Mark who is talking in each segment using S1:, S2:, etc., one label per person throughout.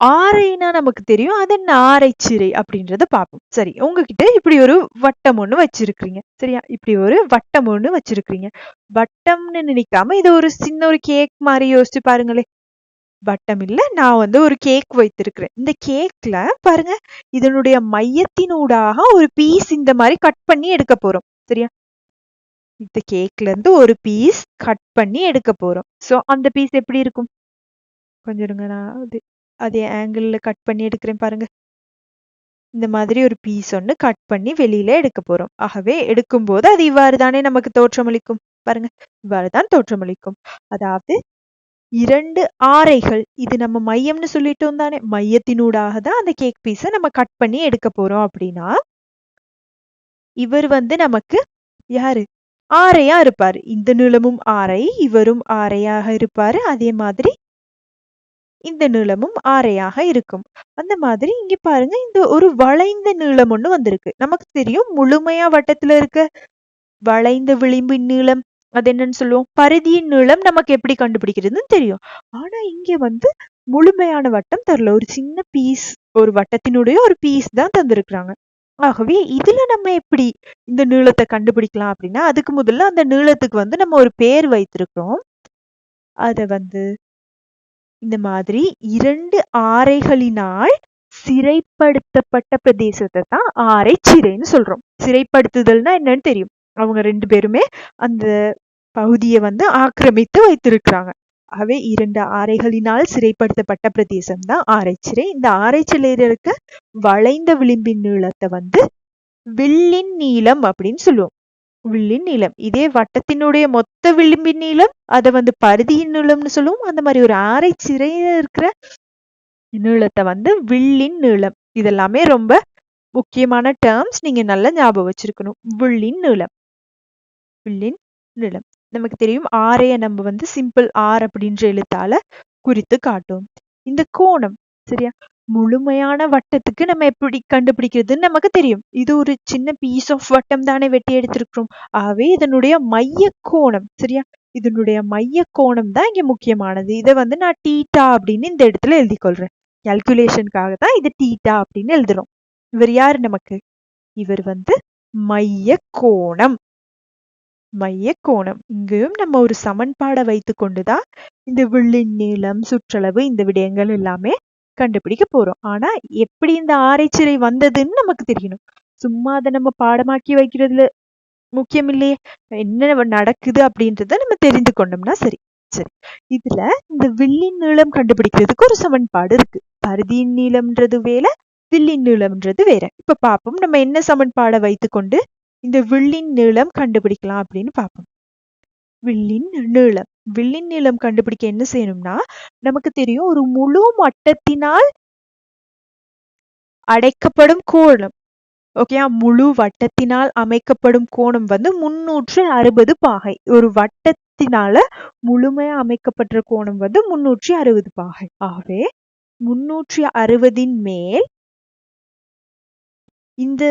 S1: ஆரைனா நமக்கு தெரியும் அது என்ன ஆரைச்சிறை அப்படின்றத பார்ப்போம். சரி உங்ககிட்ட இப்படி ஒரு வட்டம் ஒண்ணு வச்சிருக்கீங்க சரியா? இப்படி ஒரு வட்டம் ஒண்ணு வச்சிருக்கீங்க வட்டம்னு நினைக்காம இது ஒரு சின்ன ஒரு கேக் மாதிரி யோசிச்சு பாருங்களேன் வட்டம் இல்ல நான் வந்து ஒரு கேக் வைத்திருக்கிறேன். இந்த கேக்ல பாருங்க இதனுடைய மையத்தினூடாக ஒரு பீஸ் இந்த மாதிரி கட் பண்ணி எடுக்க போறோம். சரியா? இந்த கேக்ல இருந்து ஒரு பீஸ் கட் பண்ணி எடுக்க போறோம். சோ அந்த பீஸ் எப்படி இருக்கும்? கொஞ்சம் இருங்க நான் அதே ஆங்கிளில் கட் பண்ணி எடுக்கிறேன் பாருங்க. இந்த மாதிரி ஒரு பீஸ் ஒன்று கட் பண்ணி வெளியில எடுக்க போறோம். ஆகவே எடுக்கும்போது அது இவ்வாறு தானே நமக்கு தோற்றமளிக்கும்? பாருங்க இவ்வாறு தான் தோற்றமளிக்கும். அதாவது இரண்டு ஆரைகள் இது நம்ம மையம்னு சொல்லிட்டோம் தானே? மையத்தினூடாக தான் அந்த கேக் பீஸை நம்ம கட் பண்ணி எடுக்க போறோம் அப்படின்னா இவர் வந்து நமக்கு யாரு? ஆரையா இருப்பாரு. இந்த நிலமும் ஆரை இவரும் ஆரையாக இருப்பாரு. அதே மாதிரி இந்த நீளமும் ஆரையாக இருக்கும். அந்த மாதிரி இங்க பாருங்க இந்த ஒரு வளைந்த நீளம் ஒண்ணு வந்திருக்கு. நமக்கு தெரியும் முழுமையா வட்டத்துல இருக்க. வளைந்த விளிம்பின் நீளம் அது என்னன்னு சொல்லுவோம். பரிதியின் நீளம் நமக்கு எப்படி கண்டுபிடிக்கிறதுன்னு தெரியும். ஆனா இங்க வந்து முழுமையான வட்டம் தரல. ஒரு சின்ன பீஸ் ஒரு வட்டத்தினுடைய ஒரு பீஸ் தான் தந்திருக்கிறாங்க. ஆகவே இதுல நம்ம எப்படி இந்த நீளத்தை கண்டுபிடிக்கலாம் அப்படின்னா அதுக்கு முதல்ல அந்த நீளத்துக்கு வந்து நம்ம ஒரு பேர் வைத்திருக்கிறோம். அத வந்து இந்த மாதிரி இரண்டு ஆரைகளினால் சிறைப்படுத்தப்பட்ட பிரதேசத்தை தான் ஆரை சிறைன்னு சொல்றோம். சிறைப்படுத்துதல்னா என்னன்னு தெரியும். அவங்க ரெண்டு பேருமே அந்த பகுதியை வந்து ஆக்கிரமித்து வைத்திருக்கிறாங்க. ஆகவே இரண்டு ஆரைகளினால் சிறைப்படுத்தப்பட்ட பிரதேசம் தான் ஆரைச்சிறை இந்த ஆரைச்சிறையில இருக்க வளைந்த விளிம்பின் நீளத்தை வந்து வில்லின் நீளம் அப்படின்னு சொல்லுவோம். வில்லின் நீளம் இதே வட்டத்தினுடைய மொத்த விளிம்பின் நீளம் அதை வந்து பருதியின் நீளம்னு சொல்லுவோம். அந்த மாதிரி ஒரு ஆரை சிறையில இருக்கிற நீளத்தை வந்து வில்லின் நீளம் இதெல்லாமே ரொம்ப முக்கியமான டேர்ம்ஸ் நீங்க நல்லா ஞாபகம் வச்சிருக்கணும். வில்லின் நீளம் வில்லின் நீளம் நமக்கு தெரியும் ஆரைய நம்ம வந்து சிம்பிள் ஆர் அப்படின்ற எழுத்தால குறித்து காட்டும் இந்த கோணம் சரியா? முழுமையான வட்டத்துக்கு நம்ம எப்படி கண்டுபிடிக்கிறதுன்னு நமக்கு தெரியும். இது ஒரு சின்ன பீஸ் ஆஃப் வட்டம் தானே வெட்டி எடுத்திருக்கிறோம். ஆகவே இதனுடைய மைய கோணம் சரியா? இதனுடைய மைய கோணம் தான் இங்க முக்கியமானது. இதை வந்து நான் டீட்டா அப்படின்னு இந்த இடத்துல எழுதி கொள்றேன். கால்குலேஷனுக்காக தான் இது டீட்டா அப்படின்னு எழுதுறோம். இவர் யாரு நமக்கு? இவர் வந்து மைய கோணம் மைய கோணம் இங்கேயும் நம்ம ஒரு சமன்பாடை வைத்து கொண்டுதான் இந்த வில்லின் நீளம் சுற்றளவு இந்த விடயங்கள் எல்லாமே கண்டுபிடிக்க போறோம். ஆனா எப்படி இந்த ஆரைச்சிறை வந்ததுன்னு நமக்கு தெரியணும். சும்மா அதை நம்ம பாடமாக்கி வைக்கிறதுல முக்கியம் இல்லையே. என்ன நடக்குது அப்படின்றத நம்ம தெரிந்து கொண்டோம்னா சரி. சரி. இதுல இந்த வில்லின் நீளம் கண்டுபிடிக்கிறதுக்கு ஒரு சமன்பாடு இருக்கு. பருதியின் நீளம்ன்றது வேற வில்லின் நீளம்ன்றது வேற. இப்ப பாப்போம். நம்ம என்ன சமன்பாடை வைத்துக்கொண்டு இந்த வில்லின் நீளம் கண்டுபிடிக்கலாம் அப்படின்னு பார்ப்போம் வில்லின் நீளம். வில்லின் நீளம் கண்டுபிடிக்க என்ன செய்யணும்னா நமக்கு தெரியும் ஒரு முழு வட்டத்தினால் அடைக்கப்படும் கோணம். ஓகே முழு வட்டத்தினால் அமைக்கப்படும் கோணம் வந்து முன்னூற்று அறுபது பாகை. ஒரு வட்டத்தினால முழுமையா அமைக்கப்பட்ட கோணம் வந்து முன்னூற்றி அறுபது பாகை. ஆகவே முன்னூற்றி அறுபதின் மேல் இந்த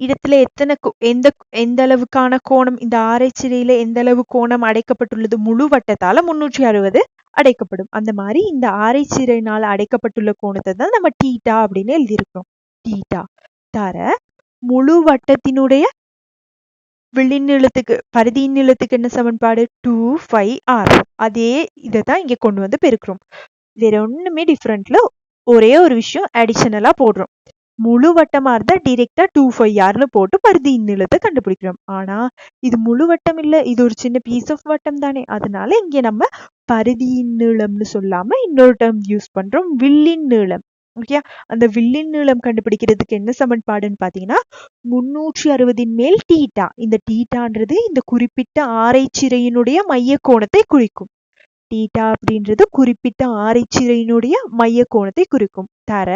S1: இடத்துல எத்தனை எந்த எந்த அளவுக்கான கோணம் இந்த ஆரைச்சிறையில எந்த அளவு கோணம் அடைக்கப்பட்டுள்ளது? முழு வட்டத்தால முன்னூற்றி அறுபது அடைக்கப்படும். அந்த மாதிரி இந்த ஆரைச்சிறையினால் அடைக்கப்பட்டுள்ள கோணத்தை தான் நம்ம டீட்டா அப்படின்னு எழுதியிருக்கிறோம் டீட்டா தர முழு வட்டத்தினுடைய விழிநிலத்துக்கு பரிதியின் நிலத்துக்கு என்ன சமன்பாடு? டூ ஃபைவ் ஆர் அதே இதை தான் இங்க கொண்டு வந்து பெருக்கிறோம். வேற ஒண்ணுமே டிஃப்ரெண்ட்ல ஒரே ஒரு விஷயம் அடிஷனலாக போடுறோம். முழு வட்டமா இருந்தா டிரெக்டா டூ ஃபைவ் ஆர்னு போட்டு பருதியின் நீளத்தை கண்டுபிடிக்கிறோம். ஆனா இது முழு வட்டம் இல்ல இது ஒரு சின்ன பீஸ் ஆஃப் வட்டம் தானே. அதனால இங்க நம்ம பருதியின் நீளம்னு சொல்லாம இன்னொரு டேர்ம் யூஸ் பண்றோம் வில்லின் நீளம். ஓகே அந்த வில்லின் நீளம் கண்டுபிடிக்கிறதுக்கு என்ன சமன்பாடுன்னு பாத்தீங்கன்னா முன்னூற்றி அறுபதின் மேல் டீட்டா இந்த டீட்டான்றது இந்த குறிப்பிட்ட ஆரைச்சிறையினுடைய மைய கோணத்தை குறிக்கும். டீட்டா அப்படின்றது குறிப்பிட்ட ஆரைச்சிறையினுடைய மைய கோணத்தை குறிக்கும். தர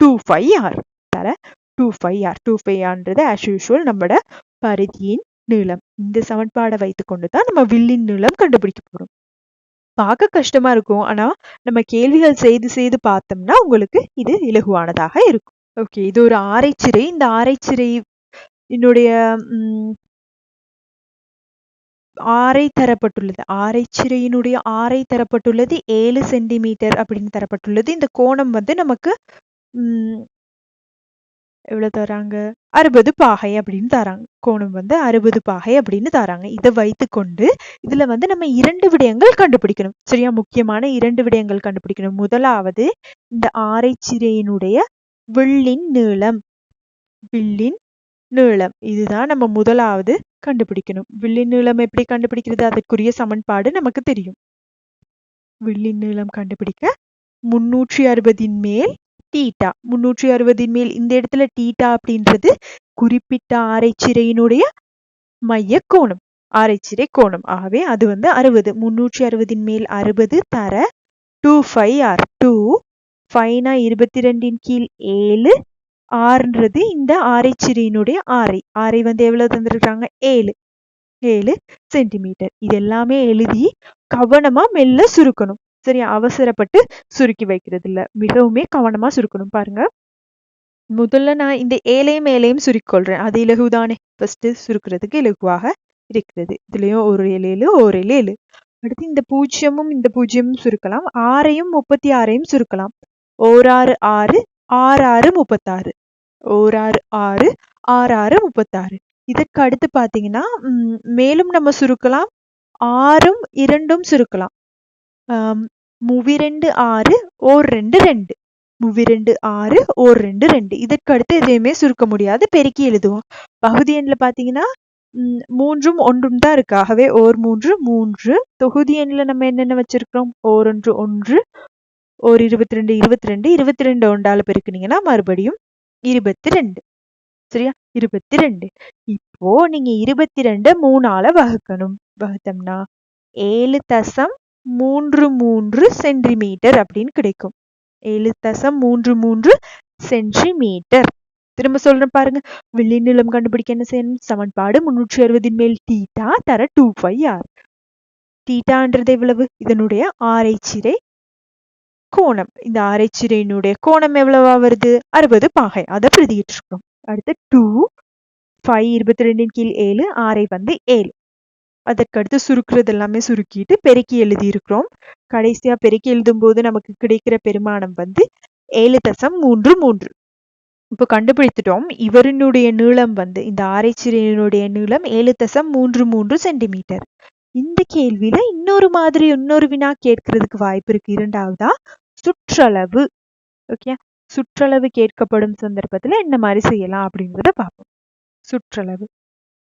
S1: டூ ஃபைவ் ஆர் தர two five R two five ஆர்ன்றது as usual நம்மளோட பரிதியின் நீளம். இந்த சமன்பாடை வைத்துக்கொண்டு தான் நம்ம வில்லின் நீளம் கண்டுபிடிக்க போறோம். பார்க்க கஷ்டமா இருக்கும். ஆனா நம்ம கேள்விகள் செய்து செய்து பார்த்தோம்னா உங்களுக்கு இது இலகுவானதாக இருக்கும். ஓகே இது ஒரு ஆரைச்சிறை. இந்த ஆரைச்சிறை என்னுடைய ஆரை தரப்பட்டுள்ளது. ஆரைச்சிறையினுடைய ஆரை தரப்பட்டுள்ளது. ஏழு சென்டிமீட்டர் அப்படின்னு தரப்பட்டுள்ளது. இந்த கோணம் வந்து நமக்கு உம் எவ்வளவு தராங்க? அறுபது பாகை அப்படின்னு தராங்க. கோணம் வந்து அறுபது பாகை அப்படின்னு தராங்க. இதை வைத்துக்கொண்டு இதுல வந்து நம்ம இரண்டு விடயங்கள் கண்டுபிடிக்கணும். சரியா? முக்கியமான இரண்டு விடயங்கள் கண்டுபிடிக்கணும். முதலாவது இந்த ஆரைச்சிறையினுடைய வில்லின் நீளம். வில்லின் நீளம். இதுதான் நம்ம முதலாவது கண்டுபிடிக்கணும். வில்லின் நீளம் எப்படி கண்டுபிடிக்கிறது? அதற்குரிய சமன்பாடு நமக்கு தெரியும். வில்லின் நீளம் கண்டுபிடிக்க முன்னூற்றி அறுபதின் மேல் டீட்டா முன்னூற்றி அறுபதின் மேல் இந்த இடத்துல டீட்டா அப்படின்றது குறிப்பிட்ட ஆரைச்சிறையினுடைய மைய கோணம் ஆரைச்சிறை கோணம். ஆகவே அது வந்து அறுபது. முன்னூற்றி அறுபதின் மேல் அறுபது தர டூ ஃபைவ் ஆர் டூ ஃபைனா இருபத்தி ரெண்டின் கீழ் ஏழு. ஆறுன்றது இந்த ஆரைச்சிறையினுடைய ஆரை ஆரை வந்து எவ்வளவு தந்திருக்காங்க ஏழு. ஏழு சென்டிமீட்டர் இது எல்லாமே எழுதி கவனமா மெல்ல சுருக்கணும். சரியா அவசரப்பட்டு சுருக்கி வைக்கிறது இல்ல மிகவுமே கவனமா சுருக்கணும் பாருங்க. முதல்ல நான் இந்த ஏழையும் மேலையும் சுருக்கொள்றேன் அது இலகுதானே? ஃபஸ்ட்டு சுருக்கிறதுக்கு இலகுவாக இருக்கிறது. இதுலயும் ஒரு இலையிலு ஒரு இலையிலு அடுத்து இந்த பூஜ்ஜியமும் இந்த பூஜ்ஜியமும் சுருக்கலாம். ஆறையும் முப்பத்தி ஆறையும் சுருக்கலாம். ஓராறு ஆறு ஆறு ஆறு முப்பத்தாறு. ஓராறு ஆறு ஆறு ஆறு முப்பத்தாறு. இதற்கு அடுத்து பாத்தீங்கன்னா மேலும் நம்ம சுருக்கலாம். ஆறும் இரண்டும் சுருக்கலாம். ரெண்டு ஆறு ஓர் ரெண்டு ரெண்டு ரெண்டு ஆறு ஓர் ரெண்டு ரெண்டு இதற்கு அடுத்து எதையுமே சுருக்க முடியாது பெருக்கி எழுதுவோம் பகுதி எண்ணில் பார்த்தீங்கன்னா மூன்றும் ஒன்றும் தான் இருக்கு ஆகவே ஓர் மூன்று மூன்று தொகுதி எண்ணில் நம்ம என்னென்ன வச்சிருக்கிறோம் ஓர் ஒன்று ஒன்று ஓர் இருபத்தி ரெண்டு இருபத்தி ரெண்டு இருபத்தி ரெண்டு ஒன்றால பெருக்குனீங்கன்னா மறுபடியும் இருபத்தி ரெண்டு சரியா இருபத்தி ரெண்டு இப்போ நீங்க இருபத்தி ரெண்டு மூணால வகுக்கணும் வகுத்தோம்னா ஏழு தசம் மூன்று மூன்று சென்டிமீட்டர் அப்படின்னு கிடைக்கும். ஏழு தசம் மூன்று மூன்று சென்டிமீட்டர். திரும்ப சொல்றேன் பாருங்க. வெள்ளிநிலம் கண்டுபிடிக்க என்ன செய்யணும்? சமன்பாடு முன்னூற்றி அறுபதின் மேல் டீட்டா தர டூ ஃபைவ் ஆர் டீட்டான்றது எவ்வளவு? இதனுடைய ஆரைச்சிறை கோணம். இந்த ஆரைச்சிறையினுடைய கோணம் எவ்வளவா வருது? அறுபது பாகை. அதை பிரதிட்டு இருக்கோம் அடுத்து டூ ஃபைவ் இருபத்தி ரெண்டின் கீழ் ஏழு ஆரை வந்து ஏழு. அதற்கடுத்து சுருக்குறது எல்லாமே சுருக்கிட்டு பெருக்கி எழுதியிருக்கிறோம். கடைசியா பெருக்கி எழுதும் போது நமக்கு கிடைக்கிற பெருமானம் வந்து ஏழு தசம் மூன்று மூன்று. இப்போ கண்டுபிடித்துட்டோம். இவரினுடைய நீளம் வந்து இந்த ஆரைச்சிறியனுடைய நீளம் ஏழு தசம் மூன்று மூன்று சென்டிமீட்டர். இந்த கேள்வியில இன்னொரு மாதிரி இன்னொரு வினா கேட்கறதுக்கு வாய்ப்பு இருக்கு. இரண்டாவதா சுற்றளவு. ஓகே? சுற்றளவு கேட்கப்படும் சந்தர்ப்பத்துல என்ன மாதிரி செய்யலாம் அப்படிங்கிறத பார்ப்போம். சுற்றளவு.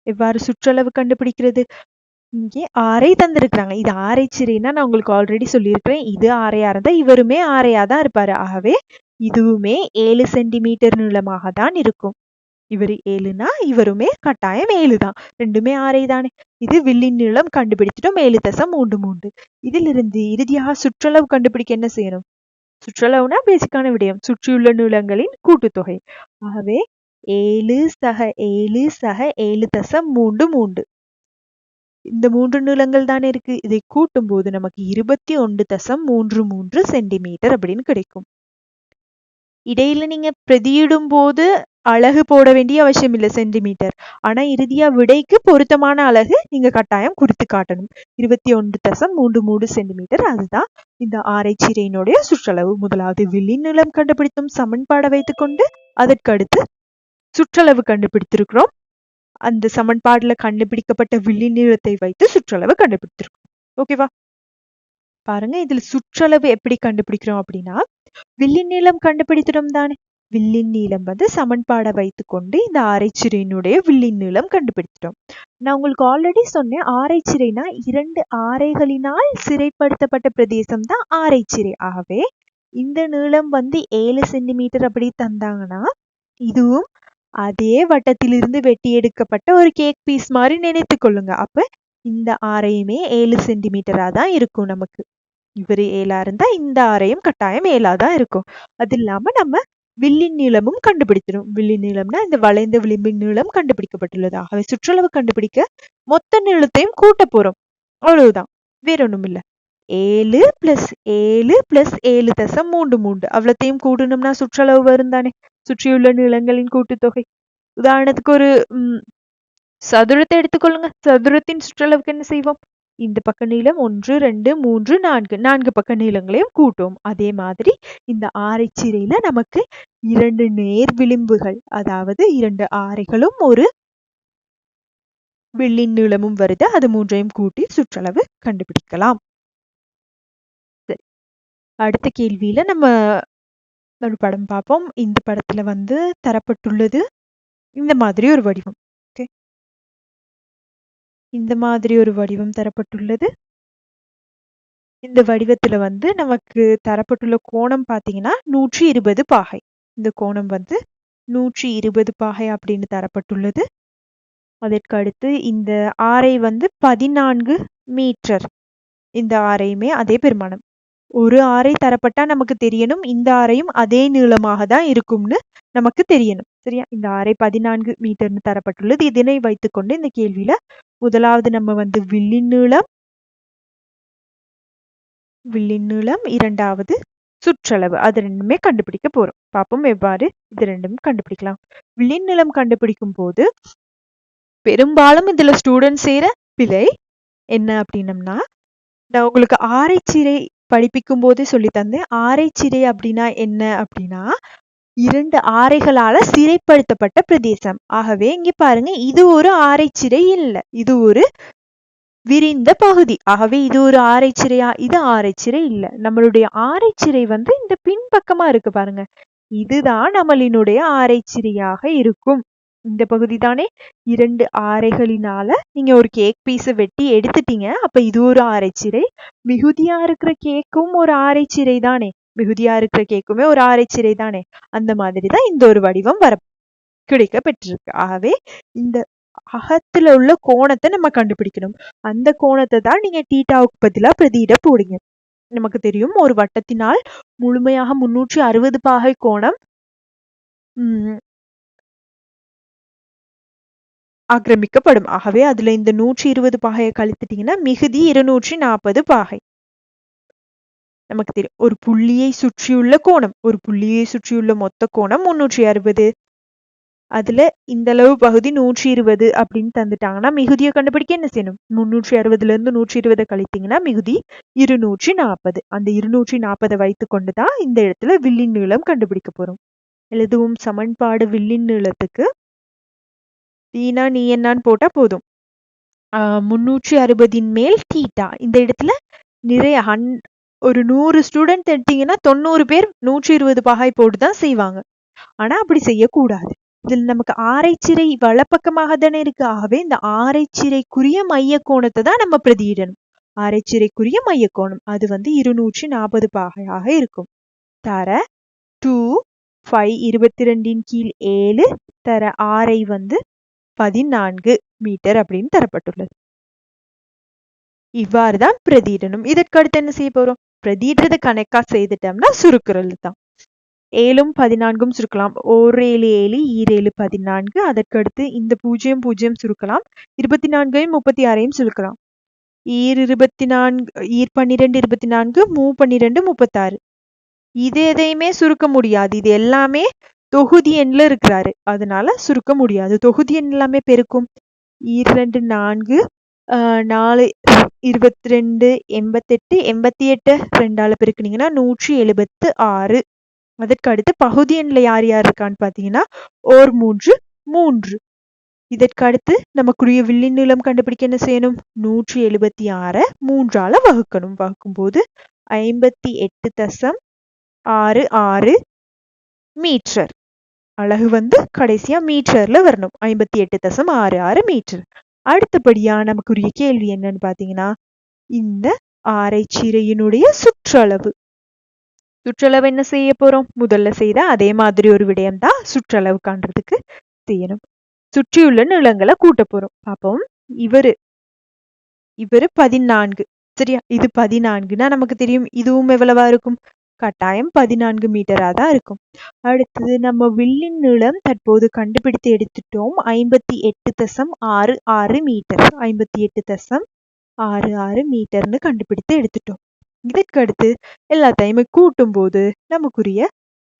S1: எவ்வாறு சுற்றளவு கண்டுபிடிக்கிறது? இங்கே ஆரை தந்திருக்கிறாங்க. இது ஆரை சிறைனா நான் உங்களுக்கு ஆல்ரெடி சொல்லியிருக்கிறேன். இது ஆரையா இருந்தா இவருமே ஆரையா தான் இருப்பாரு. ஆகவே இதுவுமே ஏழு சென்டிமீட்டர் நீளமாக தான் இருக்கும். இவர் ஏழுனா இவருமே கட்டாயம் ஏழு தான். ரெண்டுமே ஆரை தானே. இது வில்லின் நீளம் கண்டுபிடிச்சிட்டோம். ஏழு தசம் மூன்று மூன்று. இதிலிருந்து இறுதியாக சுற்றளவு கண்டுபிடிக்க என்ன செய்யணும்? சுற்றளவுனா பேசிக்கான விடயம். சுற்றியுள்ள நீளங்களின் கூட்டுத்தொகை. ஆகவே ஏழு சக ஏழு சக ஏழு தசம் மூன்று மூன்று. இந்த மூன்று நீளங்கள் தானே இருக்கு? இதை கூட்டும் போது நமக்கு இருபத்தி ஒன்று தசம் மூன்று மூன்று சென்டிமீட்டர் அப்படின்னு கிடைக்கும். இடையில நீங்க பிரதியிடும் போது அழகு போட வேண்டிய அவசியம் இல்லை சென்டிமீட்டர். ஆனா இறுதியா விடைக்கு பொருத்தமான அழகு நீங்க கட்டாயம் குறித்து காட்டணும். இருபத்தி ஒன்று தசம் மூன்று மூன்று சென்டிமீட்டர் அதுதான் இந்த ஆராய்ச்சியினுடைய சுற்றளவு. முதலாவது வில்லின் நிலம் கண்டுபிடித்தும் சமன்பாடை வைத்துக்கொண்டு அதற்கு அடுத்து சுற்றளவு கண்டுபிடித்திருக்கிறோம். அந்த சமன்பாடுல கண்டுபிடிக்கப்பட்ட வில்லி நீளத்தை வைத்து சுற்றளவு கண்டுபிடித்திருக்கோம். ஓகேவா பாருங்க இதுல சுற்றளவு எப்படி கண்டுபிடிக்கிறோம் அப்படின்னா வில்லின் நீளம் கண்டுபிடித்திடும் தானே. வில்லின் நீளம் வந்து சமன்பாடை வைத்துக்கொண்டு இந்த ஆரைச்சிறையினுடைய வில்லின் நீளம் கண்டுபிடிச்சிட்டோம் நான் உங்களுக்கு ஆல்ரெடி சொன்னேன் ஆரைச்சிறைனா இரண்டு ஆரைகளினால் சிறைப்படுத்தப்பட்ட பிரதேசம் தான் ஆரைச்சிறை. ஆகவே இந்த நீளம் வந்து ஏழு சென்டிமீட்டர் அப்படி தந்தாங்கன்னா இதுவும் அதே வட்டத்திலிருந்து வெட்டி எடுக்கப்பட்ட ஒரு கேக் பீஸ் மாதிரி நினைத்து கொள்ளுங்க. அப்ப இந்த ஆரையுமே ஏழு சென்டிமீட்டரா தான் இருக்கும் நமக்கு. இவர் ஏழா இருந்தா இந்த ஆரையும் கட்டாயம் ஏழா தான் இருக்கும். அது இல்லாம நம்ம வில்லின் நீளமும் கண்டுபிடிச்சிடும் வில்லின் நீளம்னா இந்த வளைந்த விளிம்பின் நீளம் கண்டுபிடிக்கப்பட்டுள்ளது. ஆகவே சுற்றளவு கண்டுபிடிக்க மொத்த நீளத்தையும் கூட்ட போறோம். அவ்வளவுதான். வேற ஒண்ணும் இல்ல ஏழு பிளஸ் ஏழு பிளஸ் ஏழு தசம் மூன்று மூன்று. அவ்வளத்தையும் கூட்டணும்னா சுற்றளவு வரும் தானே சுற்றியுள்ள நிலங்களின் கூட்டுத்தொகை. உதாரணத்துக்கு ஒரு சதுரத்தை எடுத்துக்கொள்ளுங்க. சதுரத்தின் சுற்றளவுக்கு என்ன செய்வோம்? இந்த பக்க நீளம் ஒன்று ரெண்டு மூன்று நான்கு. நான்கு பக்க நீளங்களையும் கூட்டுவோம் அதே மாதிரி இந்த ஆரைச்சிறையில நமக்கு இரண்டு நேர் விளிம்புகள் அதாவது இரண்டு ஆரைகளும் ஒரு வில்லின் நீளமும் வருது. அது மூன்றையும் கூட்டி சுற்றளவு கண்டுபிடிக்கலாம். சரி. அடுத்த கேள்வியில நம்ம ஒரு படம் பார்ப்போம் இந்த படத்துல வந்து தரப்பட்டுள்ளது இந்த மாதிரி ஒரு வடிவம். ஓகே. இந்த மாதிரி ஒரு வடிவம் தரப்பட்டுள்ளது. இந்த வடிவத்துல வந்து நமக்கு தரப்பட்டுள்ள கோணம் பார்த்தீங்கன்னா நூற்றி இருபது பாகை. இந்த கோணம் வந்து நூற்றி இருபது பாகை அப்படின்னு தரப்பட்டுள்ளது. அதற்கு அடுத்து இந்த ஆரை வந்து பதினான்கு மீட்டர். இந்த ஆரையுமே அதே பெருமானம். ஒரு ஆரை தரப்பட்டா நமக்கு தெரியணும். இந்த ஆரையும் அதே நீளமாக தான் இருக்கும்னு நமக்கு தெரியணும். சரியா? இந்த ஆரை பதினான்கு மீட்டர்னு தரப்பட்டுள்ளது. இதனை வைத்துக்கொண்டு இந்த கேள்வியில முதலாவது நம்ம வந்து வில்லின் நீளம் வில்லின் நீளம் இரண்டாவது சுற்றளவு. அது ரெண்டுமே கண்டுபிடிக்க போறோம். பார்ப்போம் எவ்வாறு இது ரெண்டும் கண்டுபிடிக்கலாம். வில்லின் நிலம் கண்டுபிடிக்கும் போது பெரும்பாலும் இதுல ஸ்டூடெண்ட் செய்யற பிழை என்ன அப்படின்னம்னா நான் உங்களுக்கு ஆரைச்சிறை படிப்பிக்கும் போதே சொல்லித்தந்தேன் ஆரை சிறை அப்படின்னா என்ன அப்படின்னா இரண்டு ஆரைகளால சிறைப்படுத்தப்பட்ட பிரதேசம். ஆகவே இங்க பாருங்க இது ஒரு ஆரைச்சிறை இல்லை. இது ஒரு விரிந்த பகுதி. ஆகவே இது ஒரு ஆரைச்சிறையா? இது ஆரைச்சிறை இல்ல. நம்மளுடைய ஆரைச்சிறை வந்து இந்த பின்பக்கமா இருக்கு பாருங்க. இதுதான் நம்மளினுடைய ஆரைச்சிறையாக இருக்கும். இந்த பகுதி தானே? இரண்டு ஆரைகளினால நீங்க ஒரு கேக் பீஸை வெட்டி எடுத்துட்டீங்க. அப்ப இது ஒரு ஆரைச்சிறை மிகுதியா இருக்கிற கேக்கும் ஒரு ஆரைச்சிறை தானே? மிகுதியா இருக்கிற கேக்குமே ஒரு ஆரைச்சிறை தானே? அந்த மாதிரி தான் இந்த ஒரு வடிவம் வர கிடைக்க பெற்றிருக்கு ஆகவே இந்த அகத்துல உள்ள கோணத்தை நம்ம கண்டுபிடிக்கணும். அந்த கோணத்தை தான் நீங்க டீட்டாவுக்கு பதிலா பிரதியிட போடுங்க. நமக்கு தெரியும் ஒரு வட்டத்தினால் முழுமையாக முன்னூற்றி அறுபது பாகை கோணம் ஆக்கிரமிக்கப்படும். ஆகவே அதுல இந்த நூற்றி இருபது பாகையை கழித்துட்டீங்கன்னா மிகுதி இருநூற்றி நாற்பது பாகை. நமக்கு தெரியும். ஒரு புள்ளியை சுற்றியுள்ள கோணம். ஒரு புள்ளியை சுற்றியுள்ள மொத்த கோணம் முன்னூற்றி அறுபது அதுல இந்த அளவு பகுதி நூற்றி இருபது அப்படின்னு தந்துட்டாங்கன்னா மிகுதியை கண்டுபிடிக்க என்ன செய்யணும்? முன்னூற்றி அறுபதுல இருந்து நூற்றி இருபதை கழித்தீங்கன்னா மிகுதி இருநூற்றி நாற்பது அந்த இருநூற்றி நாற்பதை வைத்து கொண்டுதான் இந்த இடத்துல வில்லின் நீளம் கண்டுபிடிக்க போறோம். எழுதுவும் சமன்பாடு வில்லின் நீளத்துக்கு தீனா நீ என்னான்னு போட்டா போதும். ஆஹ் முன்னூற்றி அறுபதின் மேல் தீட்டா. இந்த இடத்துல நிறைய ஹன் ஒரு நூறு ஸ்டூடெண்ட் எடுத்தீங்கன்னா தொண்ணூறு பேர் நூற்றி இருபது பகாய் போட்டு தான் செய்வாங்க. ஆனா அப்படி செய்யக்கூடாது. இதில் நமக்கு ஆரைச்சிறை வலப்பக்கமாக தானே இருக்கு. ஆகவே இந்த ஆரைச்சிறைக்குரிய மைய கோணத்தை தான் நம்ம பிரதியிடணும். ஆரைச்சிறைக்குரிய மைய கோணம் அது வந்து இருநூற்றி நாற்பது பாகையாக இருக்கும். தர டூ ஃபைவ் இருபத்தி ரெண்டின் கீழ் ஏழு தர ஆரை வந்து பதினான்கு மீட்டர் அப்படின்னு தரப்பட்டுள்ளது. இவ்வாறு தான் பிரதியிடணும் இதற்கு அடுத்து என்ன செய்ய போறோம்? பிரதியிடுறத கணக்கா செய்துட்டோம்னா சுருக்குறது தான். ஏழும் பதினான்கும் சுருக்கலாம். ஓர் ஏழு ஏழு ஈரேழு பதினான்கு. அதற்கடுத்து இந்த பூஜ்ஜியம் பூஜ்ஜியம் சுருக்கலாம். இருபத்தி நான்கையும் முப்பத்தி ஆறையும் சுருக்கலாம். ஈர் இருபத்தி நான்கு ஈர் பன்னிரெண்டு இருபத்தி நான்கு மூ பன்னிரெண்டு முப்பத்தாறு. இது எதையுமே சுருக்க முடியாது. இது எல்லாமே தொகுதி எண்ணில் இருக்கிறாரு. அதனால சுருக்க முடியாது. தொகுதி எண் எல்லாமே பெருக்கும். இரண்டு நான்கு நாலு இருபத்தி ரெண்டு எண்பத்தெட்டு எண்பத்தி எட்டு ரெண்டால பெருக்குனீங்கன்னா நூற்றி எழுபத்து ஆறு. அதற்கு அடுத்து பகுதி எண்ணில் யார் யார் இருக்கான்னு பார்த்தீங்கன்னா ஓர் மூன்று மூன்று. இதற்கு அடுத்து நமக்குரிய வில்லின் நீளம் கண்டுபிடிக்க என்ன செய்யணும்? நூற்றி எழுபத்தி ஆறை மூன்றால வகுக்கணும். வகுக்கும் போது ஐம்பத்தி எட்டு தசம் ஆறு ஆறு மீட்டர். அழகு வந்து கடைசியா மீட்டர்ல வரணும். ஐம்பத்தி எட்டு தசம் ஆறு ஆறு மீட்டர். அடுத்தபடியா நமக்குரிய கேள்வி என்னன்னு பாத்தீங்கன்னா இந்த ஆரைச்சீரையினுடைய சுற்றளவு. சுற்றளவு என்ன செய்ய போறோம்? முதல்ல செய்த அதே மாதிரி ஒரு விடயம் தான் சுற்றளவு காண்றதுக்கு செய்யணும். சுற்றியுள்ள நிலங்களை கூட்ட போறோம். பார்ப்போம் இவரு. இவரு பதினான்கு. சரியா? இது பதினான்குன்னா நமக்கு தெரியும். இதுவும் எவ்வளவா இருக்கும்? கட்டாயம் பதினான்கு மீட்டரா தான் இருக்கும். அடுத்தது நம்ம வில்லின் நீளம் தற்போது கண்டுபிடித்து எடுத்துட்டோம். ஐம்பத்தி எட்டு தசம் ஆறு ஆறு மீட்டர். ஐம்பத்தி எட்டு தசம் ஆறு ஆறு மீட்டர்னு கண்டுபிடித்து எடுத்துட்டோம். இதற்கடுத்து எல்லாத்தையுமே கூட்டும் போது நமக்குரிய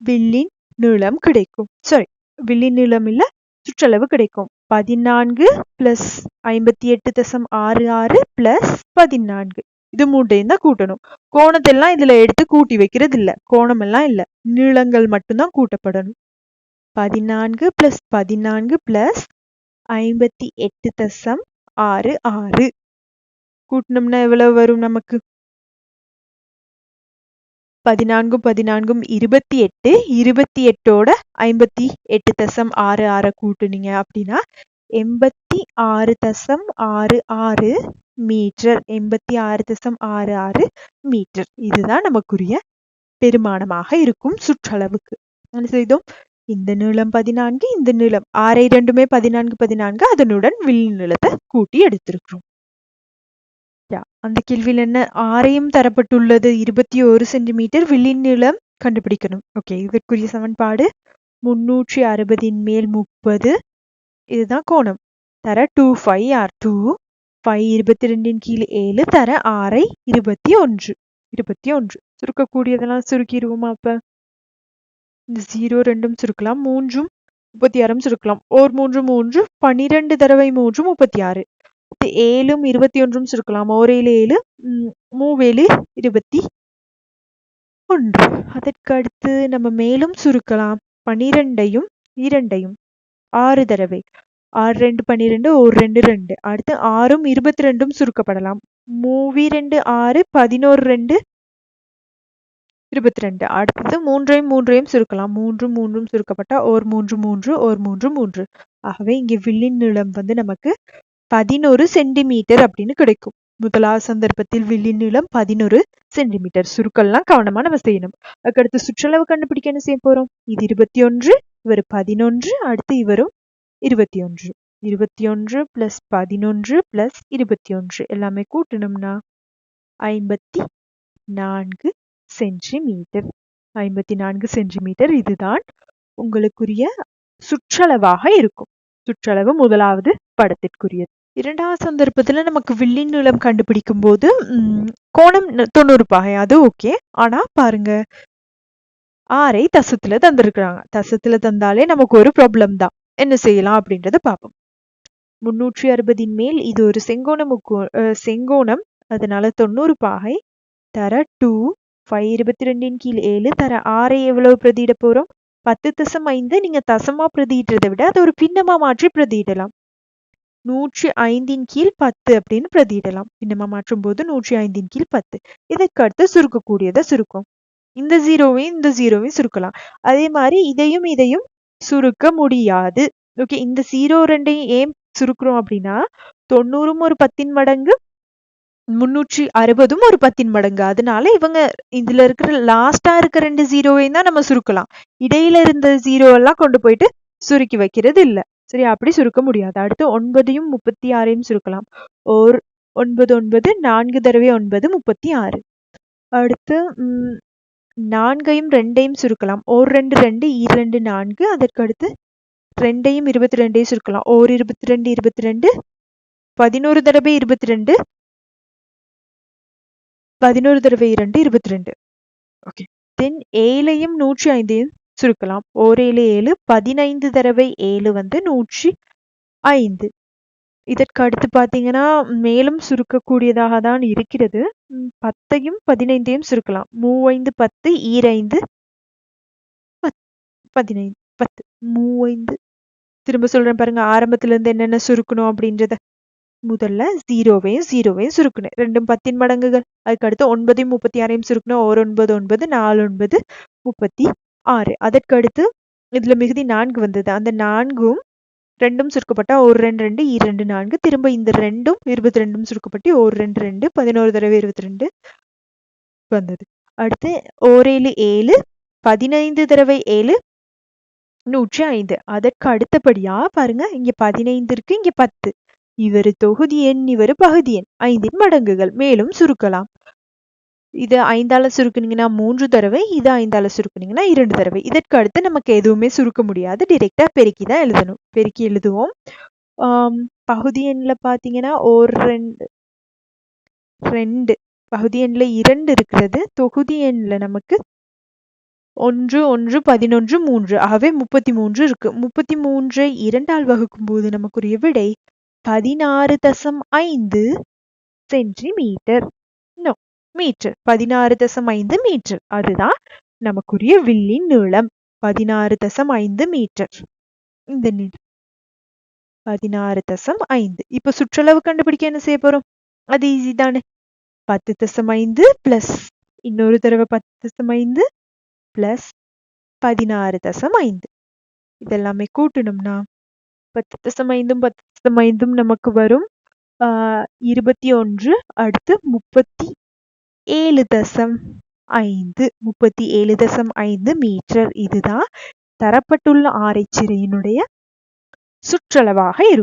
S1: வில்லின் நீளம் கிடைக்கும். சாரி வில்லின் நீளம் இல்ல சுற்றளவு கிடைக்கும். பதினான்கு பிளஸ் ஐம்பத்தி எட்டு தசம் ஆறு ஆறு பிளஸ் பதினான்கு. இது மூட்டையும் தான் கூட்டணும். கோணத்தெல்லாம் இதுல எடுத்து கூட்டி வைக்கிறது இல்ல கோணம் எல்லாம் இல்ல. நீளங்கள் மட்டும்தான் கூட்டப்படணும். பதினான்கு பிளஸ் பதினான்கு பிளஸ் ஐம்பத்தி எட்டு தசம் ஆறு ஆறு. கூட்டினோம்னா எவ்வளவு வரும் நமக்கு? பதினான்கும் பதினான்கும் இருபத்தி எட்டு. இருபத்தி எட்டோட ஐம்பத்தி எட்டு தசம் ஆறு ஆறை கூட்டுனீங்க அப்படின்னா எண்பத்தி ஆறு தசம் ஆறு ஆறு மீட்டர் எண்பத்தி ஆறு தசம் ஆறு ஆறு மீட்டர். இதுதான் நமக்குரிய பெருமானமாக இருக்கும் சுற்றளவுக்கு. என்ன செய்தோம்? இந்த நீளம் பதினான்கு இந்த நீளம் ஆறை ரெண்டுமே பதினான்கு பதினான்கு அதனுடன் வில் நீளத்தை கூட்டி எடுத்திருக்கிறோம். அந்த கேள்வியில் என்ன? ஆறையும் தரப்பட்டுள்ளது. இருபத்தி ஒரு சென்டிமீட்டர் வில்லின் நீளம் கண்டுபிடிக்கணும். ஓகே இதற்குரிய சமன்பாடு முன்னூற்றி அறுபதின் மேல் முப்பது. இதுதான் கோணம். தர two five R two five இருபத்தி ரெண்டின் கீழ் ஏழு தர ஆறை இருபத்தி ஒன்று இருபத்தி ஒன்று சுருக்கக்கூடியதெல்லாம் சுருக்கிடுவோமா அப்ப? இந்த ஜீரோ ரெண்டும் சுருக்கலாம் மூன்றும் முப்பத்தி ஆறும் சுருக்கலாம். ஓர் மூன்று மூன்று பனிரெண்டு தடவை மூன்று முப்பத்தி ஆறு ஏழும் இருபத்தி ஒன்றும் சுருக்கலாம். ஓரேழு ஏழு மூவேழு இருபத்தி ஒன்று அதற்கு அடுத்து நம்ம மேலும் சுருக்கலாம். பனிரெண்டையும் இரண்டையும் ஆறு தடவை. ஆறு ரெண்டு பன்னிரெண்டு ஒரு ரெண்டு ரெண்டு. அடுத்து ஆறும் இருபத்தி ரெண்டும் சுருக்கப்படலாம். மூவி ரெண்டு ஆறு பதினோரு ரெண்டு இருபத்தி ரெண்டு. அடுத்தது மூன்றையும் மூன்றையும் சுருக்கலாம். மூன்று மூன்றும் சுருக்கப்பட்டா ஓர் மூன்று மூன்று ஓர் மூன்று மூன்று. ஆகவே இங்கே வில்லின் நீளம் வந்து நமக்கு பதினோரு சென்டிமீட்டர் அப்படின்னு கிடைக்கும். முதலாவது சந்தர்ப்பத்தில் வில்லின் நீளம் பதினோரு சென்டிமீட்டர். சுருக்கல்லாம் கவனமா நம்ம செய்யணும். அதுக்கடுத்து சுற்றளவு கண்டுபிடிக்க என்ன செய்ய போறோம்? இது இருபத்தி ஒன்று இவர் பதினொன்று அடுத்து இவரும் இருபத்தி ஒன்று. இருபத்தி ஒன்று ப்ளஸ் பதினொன்று ப்ளஸ் இருபத்தி ஒன்று. எல்லாமே கூட்டணும்னா ஐம்பத்தி நான்கு சென்டிமீட்டர் ஐம்பத்தி நான்கு சென்டிமீட்டர் இதுதான் உங்களுக்குரிய சுற்றளவாக இருக்கும். சுற்றளவு முதலாவது படத்திற்குரியது. இரண்டாவது சந்தர்ப்பத்தில் நமக்கு வில்லின் நீளம் கண்டுபிடிக்கும் போது கோணம் தொண்ணூறு பாகை. அது ஓகே ஆனால் பாருங்க ஆரை தசத்தில் தந்திருக்கிறாங்க. தசத்தில் தந்தாலே நமக்கு ஒரு ப்ராப்ளம் தான். என்ன செய்யலாம் அப்படின்றத பார்ப்போம். முன்னூற்றி அறுபதின் மேல் இது ஒரு செங்கோண முக்கோ செங்கோணம். அதனால தொண்ணூறு பாகை தர டூ ஃபைவ் இருபத்தி ரெண்டின் கீழ் ஏழு தர ஆறை எவ்வளவு பிரதியிட போறோம்? பத்து தசம் ஐந்து நீங்க தசமா பிரதியிடுறதை விட அதை ஒரு பின்னமா மாற்றி பிரதியிடலாம். நூற்றி ஐந்தின் கீழ் பத்து அப்படின்னு பிரதியிடலாம். பின்னமா மாற்றும் போது நூற்றி ஐந்தின் கீழ் பத்து. இதற்கு அடுத்து சுருக்கக்கூடியதை சுருக்கும். இந்த ஜீரோவையும் இந்த ஜீரோவையும் சுருக்கலாம். அதே மாதிரி இதையும் இதையும் சுருக்க முடியாது. ஓகே இந்த ஜீரோ ரெண்டையும் ஏன் சுருக்குறோம் அப்படின்னா தொண்ணூறும் ஒரு பத்தின் மடங்கு முன்னூற்றி அறுபதும் ஒரு பத்தின் மடங்கு. அதனால இவங்க இதுல இருக்கிற லாஸ்டா இருக்க ரெண்டு ஜீரோவையும் தான் நம்ம சுருக்கலாம். இடையில இருந்த ஜீரோ எல்லாம் கொண்டு போயிட்டு சுருக்கி வைக்கிறது இல்லை. சரி அப்படி சுருக்க முடியாது. அடுத்து ஒன்பதையும் முப்பத்தி ஆறையும் சுருக்கலாம். ஓர் ஒன்பது ஒன்பது நான்கு தடவை ஒன்பது முப்பத்தி ஆறு அடுத்து நான்கையும் ரெண்டையும் சுருக்கலாம். ஓர் ரெண்டு ரெண்டு இரண்டு நான்கு. அதற்கு அடுத்து ரெண்டையும் இருபத்தி ரெண்டையும் சுருக்கலாம். ஓர் இருபத்தி ரெண்டு இருபத்தி ரெண்டு. பதினோரு தடவை இருபத்தி ரெண்டு. பதினோரு தடவை இரண்டு இருபத்தி ரெண்டு. ஓகே. தென் ஏழையும் நூற்றி ஐந்தையும் சுருக்கலாம். ஓர் ஏழு ஏழு. பதினைந்து தடவை ஏழு வந்து நூற்றி ஐந்து. இதற்கு அடுத்து பார்த்தீங்கன்னா மேலும் சுருக்கக்கூடியதாக தான் இருக்கிறது பத்தையும் பதினைந்தையும் சுருக்கலாம். மூவைந்து பத்து ஈரைந்து பதினைந்து பத்து. மூவைந்து. திரும்ப சொல்றேன் பாருங்க ஆரம்பத்துல இருந்து என்னென்ன சுருக்கணும் அப்படின்றத. முதல்ல ஜீரோவையும் ஜீரோவையும் சுருக்கணும் ரெண்டும் பத்தின் மடங்குகள். அதுக்கு அடுத்து ஒன்பதையும் முப்பத்தி ஆறையும் சுருக்கணும் ஒரு ஒன்பது ஒன்பது நாலு ஒன்பது முப்பத்தி ஆறு. அதற்கு அடுத்து இதுல மிகுதி நான்கு வந்தது. அந்த நான்கும் ரெண்டும் சுருக்கப்பட்டா ஒரு ரெண்டு ரெண்டு இரண்டு நான்கு. திரும்ப இந்த ரெண்டும் இருபத்தி ரெண்டும் சுருக்கப்பட்டு ஒரு ரெண்டு ரெண்டு பதினோரு தடவை இருபத்தி ரெண்டு வந்தது. அடுத்து ஓரேழு ஏழு பதினைந்து தடவை ஏழு நூற்றி ஐந்து. அதற்கு அடுத்தபடியா பாருங்க இங்க பதினைந்து இருக்கு இங்க பத்து. இவரு தொகுதி எண் இவரு பகுதி எண். ஐந்தின் மடங்குகள். மேலும் சுருக்கலாம். இது ஐந்தால சுருக்குனீங்கன்னா மூன்று தடவை இது ஐந்தால சுருக்குனீங்கன்னா இரண்டு தடவை. இதற்கு அடுத்து நமக்கு எதுவுமே சுருக்க முடியாது. டிரெக்டா பெருக்கி தான் எழுதணும். பெருக்கி எழுதுவோம். பகுதி எண்ணில் பார்த்தீங்கன்னா ஒரு ரெண்டு ரெண்டு. பகுதி எண்ணில் இரண்டு இருக்கிறது. தொகுதி எண்ணில் நமக்கு ஒன்று ஒன்று பதினொன்று மூன்று. ஆகவே முப்பத்தி மூன்று இருக்கு. முப்பத்தி மூன்றை இரண்டால் வகுக்கும் போது நமக்குரிய விடை பதினாறு தசம் ஐந்து சென்டிமீட்டர். நோ. மீட்டர் பதினாறு தசம் ஐந்து மீட்டர் அதுதான் நமக்குரிய வில்லின் நீளம். பதினாறு தசம் ஐந்து மீட்டர் இந்த நீளம் பதினாறு தசம் ஐந்து. இப்ப சுற்றளவு கண்டுபிடிக்க என்ன செய்ய போறோம்? அது ஈஸி தானே. பத்து தசம் ஐந்து பிளஸ் இன்னொரு தடவை பத்து தசம் ஐந்து பிளஸ் பதினாறு தசம் ஐந்து. இதெல்லாமே கூட்டணும்னா பத்து தசம் ஐந்தும் பத்து தசம் ஐந்தும் நமக்கு வரும் ஆஹ் இருபத்தி ஒன்று அடுத்து முப்பத்தி ஏழு தசம் ஐந்து முப்பத்தி ஏழு தசம் ஐந்து மீட்டர். இதுதான் தரப்பட்டுள்ள ஆரைச்சிறையினுடைய சுற்றளவாக இருக்கும்.